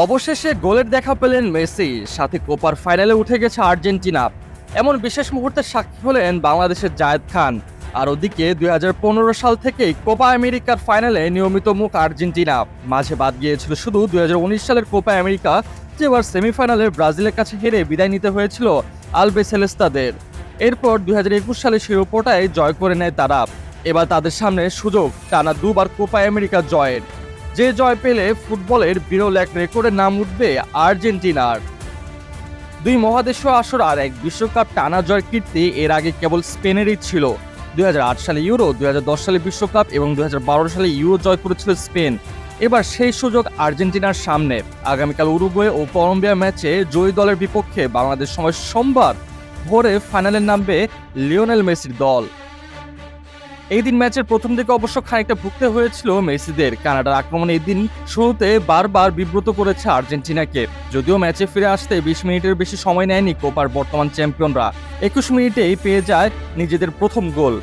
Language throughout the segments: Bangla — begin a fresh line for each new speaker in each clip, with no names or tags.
অবশেষে গোলের দেখা পেলেন মেসি, সাথে কোপার ফাইনালে উঠে গেছে আর্জেন্টিনা। এমন বিশেষ মুহূর্তে সাক্ষী হলেন বাংলাদেশের জায়েদ খান। আর ওদিকে দুই হাজার পনেরো সাল থেকেই কোপা আমেরিকার ফাইনালে নিয়মিত মুখ আর্জেন্টিনা। মাঝে বাদ গিয়েছিল শুধু দুই হাজার উনিশ সালের কোপা আমেরিকা যে এবার সেমিফাইনালে ব্রাজিলের কাছে হেরে বিদায় নিতে হয়েছিল আলবে সেলেস্তাদের। এরপর দুই হাজার একুশ সালে শিরোপোটায় জয় করে নেয় তারা। এবার তাদের সামনে সুযোগ, টানা দুবার কোপা আমেরিকা জয়ের। যে জয় পেলে ফুটবলের বিরল এক রেকর্ডের নাম উঠবে আর্জেন্টিনার। দুই মহাদেশীয় আসর আর এক বিশ্বকাপ টানা জয়ের কীর্তি এর আগে কেবল স্পেনেরই ছিল। দুই হাজার আট সালে ইউরো, দুই হাজার দশ সালে বিশ্বকাপ এবং দুই হাজার বারো সালে ইউরো জয় করেছিল স্পেন। এবার সেই সুযোগ আর্জেন্টিনার সামনে। আগামীকাল উরুগুয়ে ও কলম্বিয়া ম্যাচে জয়ী দলের বিপক্ষে বাংলাদেশ সময় সোমবার ভোরে ফাইনালে নামবে লিওনেল মেসির দল। এই দিন ম্যাচের প্রথম দিকে অবশ্য খানিকটা ভুগতে হয়েছিল মেসিদের। কানাডার আক্রমণ এই দিন শুরুতে বারবার বিব্রত করেছে আর্জেন্টিনাকে। যদিও ম্যাচে ফিরে আসতে বিশ মিনিটের বেশি সময় নেয়নি কোপার বর্তমান চ্যাম্পিয়নরা। একুশ মিনিটেই পেয়ে যায় নিজেদের প্রথম গোল।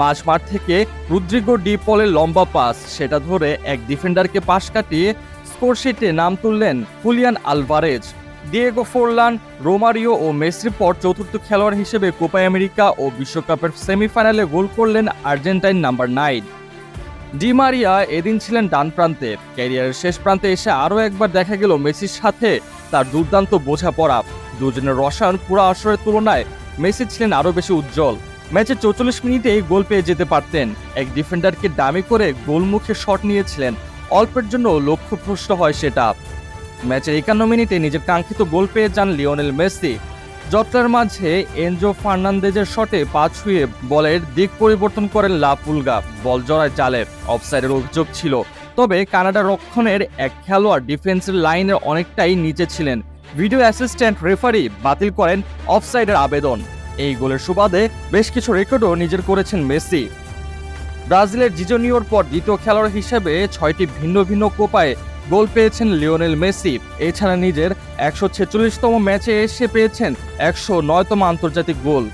মাঝ মাঠ থেকে রুদ্রিগো ডি পলের লম্বা পাস। সেটা ধরে এক ডিফেন্ডারকে পাশ কাটিয়ে স্কোরশিটে নাম তুললেন Julian Alvarez. Diego Forlan Romario ও মেসির পর চতুর্থ খেলোয়াড় হিসেবে কোপা আমেরিকা ও বিশ্বকাপের সেমিফাইনালে গোল করলেন Argentine number nine. Di Maria এদিন ছিলেন ডান প্রান্তে। ক্যারিয়ারের শেষ প্রান্তে এসে আরও একবার দেখা গেল মেসির সাথে তার দুর্দান্ত বোঝাপড়া দুজনের রসায়ন পুরো আসরের তুলনায় মেসি ছিলেন আরও বেশি উজ্জ্বল। ম্যাচের চৌচল্লিশ মিনিটেই গোল পেয়ে যেতে পারতেন। এক ডিফেন্ডারকে ডামি করে গোলমুখে শট নিয়েছিলেন। অল্পের জন্য লক্ষ্যভ্রষ্ট হয় সেটা। ম্যাচের একান্ন মিনিটে নিজের কাঙ্ক্ষিত গোল পেয়ে যান লিওনেল মেসি। জটলার মাঝে এনজো ফার্নান্দেজের শটে পা ছুঁয়ে বলের দিক পরিবর্তন করেন লা পুলগা। বল জড়ায় জালে, অফসাইডের অভিযোগ ছিল। তবে কানাডা রক্ষণের এক খেলোয়াড় ডিফেন্সের লাইনের অনেকটাই নিচে ছিলেন। ভিডিও অ্যাসিস্ট্যান্ট রেফারি বাতিল করেন অফসাইডের আবেদন। এই গোলের সুবাদে বেশ কিছু রেকর্ডও নিজের করেছেন মেসি। ব্রাজিলের জিজোনিওর পর দ্বিতীয় খেলোয়াড় হিসেবে ছয়টি ভিন্ন ভিন্ন কোপায় গোল পেয়েছেন লিওনেল মেসি। এছাড়া নিজের একশো ছেচল্লিশতম ম্যাচে এসে পেয়েছেন একশো নয়তম আন্তর্জাতিক গোল।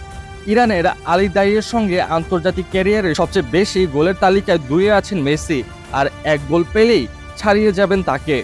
ইরানের আলী দাইয়ের সঙ্গে আন্তর্জাতিক ক্যারিয়ারে সবচেয়ে বেশি গোলের তালিকায় দুয়ে আছেন মেসি, আর এক গোল পেলেই ছাড়িয়ে যাবেন তাকে।